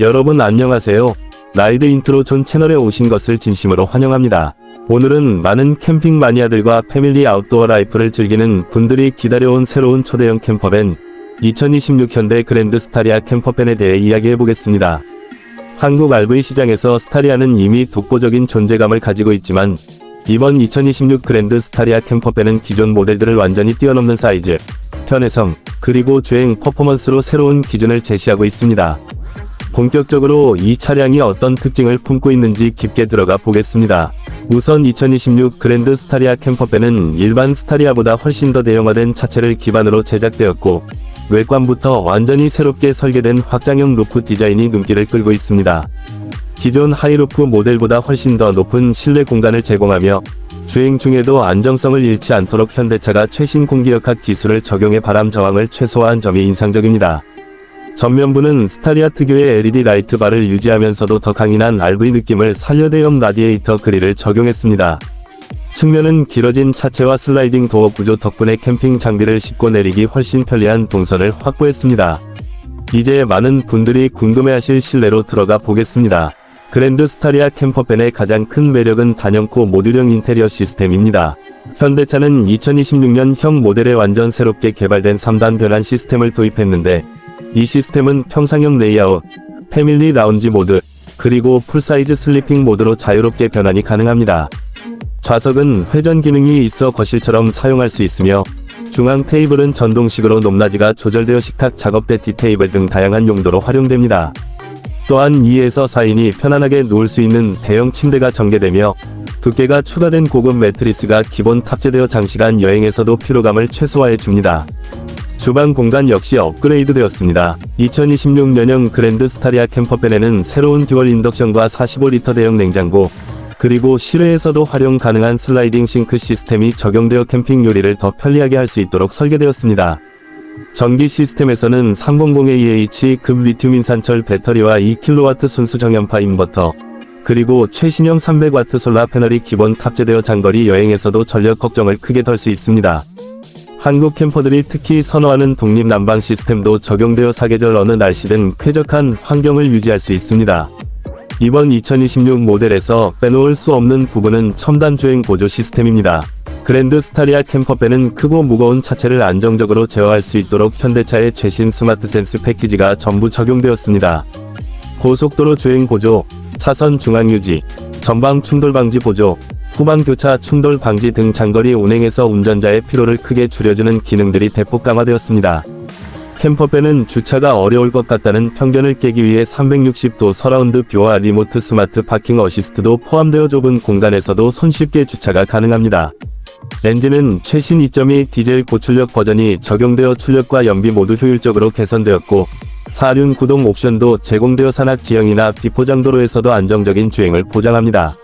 여러분 안녕하세요. 라이드 인트로 존 채널에 오신 것을 진심으로 환영합니다. 오늘은 많은 캠핑 마니아들과 패밀리 아웃도어 라이프를 즐기는 분들이 기다려온 새로운 초대형 캠퍼밴 2026 현대 그랜드 스타리아 캠퍼밴에 대해 이야기해 보겠습니다. 한국 RV 시장에서 스타리아는 이미 독보적인 존재감을 가지고 있지만 이번 2026 그랜드 스타리아 캠퍼밴은 기존 모델들을 완전히 뛰어넘는 사이즈, 편의성, 그리고 주행 퍼포먼스로 새로운 기준을 제시하고 있습니다. 본격적으로 이 차량이 어떤 특징을 품고 있는지 깊게 들어가 보겠습니다. 우선 2026 그랜드 스타리아 캠퍼밴은 일반 스타리아보다 훨씬 더 대형화된 차체를 기반으로 제작되었고 외관부터 완전히 새롭게 설계된 확장형 루프 디자인이 눈길을 끌고 있습니다. 기존 하이루프 모델보다 훨씬 더 높은 실내 공간을 제공하며 주행 중에도 안정성을 잃지 않도록 현대차가 최신 공기역학 기술을 적용해 바람 저항을 최소화한 점이 인상적입니다. 전면부는 스타리아 특유의 LED 라이트 바를 유지하면서도 더 강인한 RV 느낌을 살려대형 라디에이터 그릴을 적용했습니다. 측면은 길어진 차체와 슬라이딩 도어 구조 덕분에 캠핑 장비를 싣고 내리기 훨씬 편리한 동선을 확보했습니다. 이제 많은 분들이 궁금해하실 실내로 들어가 보겠습니다. 그랜드 스타리아 캠퍼밴의 가장 큰 매력은 단연코 모듈형 인테리어 시스템입니다. 현대차는 2026년 형 모델에 완전 새롭게 개발된 3단 변환 시스템을 도입했는데 이 시스템은 평상형 레이아웃, 패밀리 라운지 모드, 그리고 풀사이즈 슬리핑 모드로 자유롭게 변환이 가능합니다. 좌석은 회전 기능이 있어 거실처럼 사용할 수 있으며 중앙 테이블은 전동식으로 높낮이가 조절되어 식탁 작업대 디테이블 등 다양한 용도로 활용됩니다. 또한 2에서 4인이 편안하게 누울 수 있는 대형 침대가 전개되며 두께가 추가된 고급 매트리스가 기본 탑재되어 장시간 여행에서도 피로감을 최소화해 줍니다. 주방 공간 역시 업그레이드 되었습니다. 2026년형 그랜드 스타리아 캠퍼밴에는 새로운 듀얼 인덕션과 45리터 대형 냉장고, 그리고 실외에서도 활용 가능한 슬라이딩 싱크 시스템이 적용되어 캠핑 요리를 더 편리하게 할 수 있도록 설계되었습니다. 전기 시스템에서는 300AH 급 리튬 인산철 배터리와 2kW 순수 정연파 인버터, 그리고 최신형 300W 솔라 패널이 기본 탑재되어 장거리 여행에서도 전력 걱정을 크게 덜 수 있습니다. 한국 캠퍼들이 특히 선호하는 독립 난방 시스템도 적용되어 사계절 어느 날씨든 쾌적한 환경을 유지할 수 있습니다. 이번 2026 모델에서 빼놓을 수 없는 부분은 첨단 주행 보조 시스템입니다. 그랜드 스타리아 캠퍼밴은 크고 무거운 차체를 안정적으로 제어할 수 있도록 현대차의 최신 스마트 센스 패키지가 전부 적용되었습니다. 고속도로 주행 보조, 차선 중앙 유지, 전방 충돌 방지 보조, 후방 교차 충돌 방지 등 장거리 운행에서 운전자의 피로를 크게 줄여주는 기능들이 대폭 강화되었습니다. 캠퍼밴은 주차가 어려울 것 같다는 편견을 깨기 위해 360도 서라운드 뷰와 리모트 스마트 파킹 어시스트도 포함되어 좁은 공간에서도 손쉽게 주차가 가능합니다. 엔진은 최신 2.2 디젤 고출력 버전이 적용되어 출력과 연비 모두 효율적으로 개선되었고 사륜 구동 옵션도 제공되어 산악 지형이나 비포장 도로에서도 안정적인 주행을 보장합니다.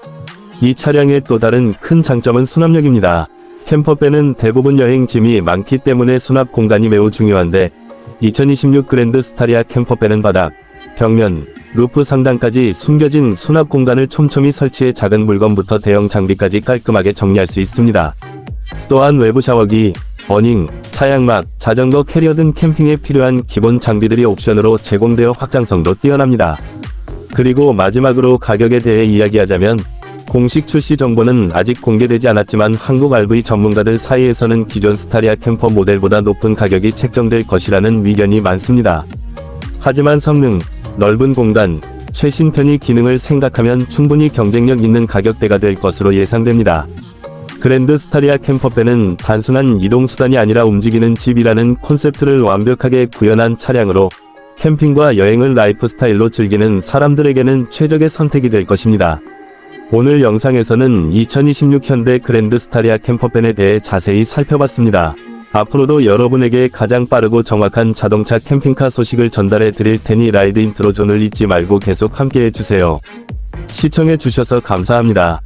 이 차량의 또 다른 큰 장점은 수납력입니다. 캠퍼밴은 대부분 여행 짐이 많기 때문에 수납 공간이 매우 중요한데 2026 그랜드 스타리아 캠퍼밴은 바닥, 벽면, 루프 상단까지 숨겨진 수납 공간을 촘촘히 설치해 작은 물건부터 대형 장비까지 깔끔하게 정리할 수 있습니다. 또한 외부 샤워기, 어닝, 차양막, 자전거 캐리어 등 캠핑에 필요한 기본 장비들이 옵션으로 제공되어 확장성도 뛰어납니다. 그리고 마지막으로 가격에 대해 이야기하자면 공식 출시 정보는 아직 공개되지 않았지만 한국 RV 전문가들 사이에서는 기존 스타리아 캠퍼 모델보다 높은 가격이 책정될 것이라는 의견이 많습니다. 하지만 성능, 넓은 공간, 최신 편의 기능을 생각하면 충분히 경쟁력 있는 가격대가 될 것으로 예상됩니다. 그랜드 스타리아 캠퍼밴은 단순한 이동수단이 아니라 움직이는 집이라는 콘셉트를 완벽하게 구현한 차량으로 캠핑과 여행을 라이프 스타일로 즐기는 사람들에게는 최적의 선택이 될 것입니다. 오늘 영상에서는 2026 현대 그랜드 스타리아 캠퍼밴에 대해 자세히 살펴봤습니다. 앞으로도 여러분에게 가장 빠르고 정확한 자동차 캠핑카 소식을 전달해 드릴 테니 라이드 인트로 존을 잊지 말고 계속 함께 해 주세요. 시청해 주셔서 감사합니다.